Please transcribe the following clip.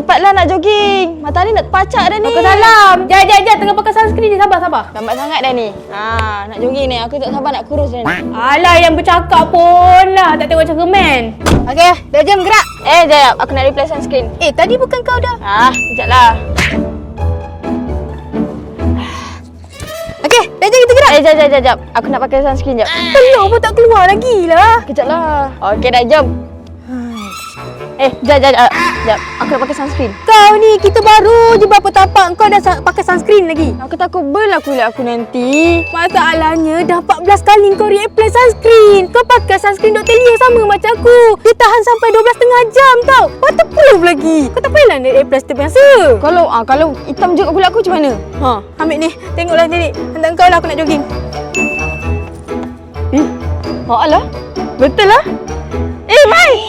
Cepatlah nak jogging. Matahari nak terpacak dah ni. Aku salam. Jap, jap, jap. Tengah pakai sunscreen ni. Sabar, sabar. Lambat sangat dah ni. Ha, nak jogging ni. Aku tak sabar nak kurus dah ni. Alah, yang bercakap pun lah. Tak tengok macam kemen. Okey, dah jam gerak. Eh, jap. Aku nak replace sunscreen. Eh, tadi bukan kau dah. Ha, sekejap lah. Okey, dah jam kita gerak. Eh, jap, jap, jap, jap. Aku nak pakai sunscreen jap. Telur pun tak keluar lagi lah. Kejap lah. Okey dah, jom. Eh, jap, jap, jap. Jap, aku nak pakai sunscreen. Kau ni, kita baru je berapa tapak kau dah pakai sunscreen lagi. Aku takut burn lah kulit aku nanti. Masalahnya dah 14 kali kau reapply sunscreen. Kau pakai sunscreen Dr. Leo sama macam aku. Dia tahan sampai 12.5 jam tau. Waterproof lagi. Kau tak payahlah nak reapply setiap biasa. Kalau ah kalau hitam je kat kulit aku macam mana? Ha, ambil ni. Tengoklah jadi. Hantar kau lah aku nak jogging. Eh, oh alah. Betul lah. Eh, Mai.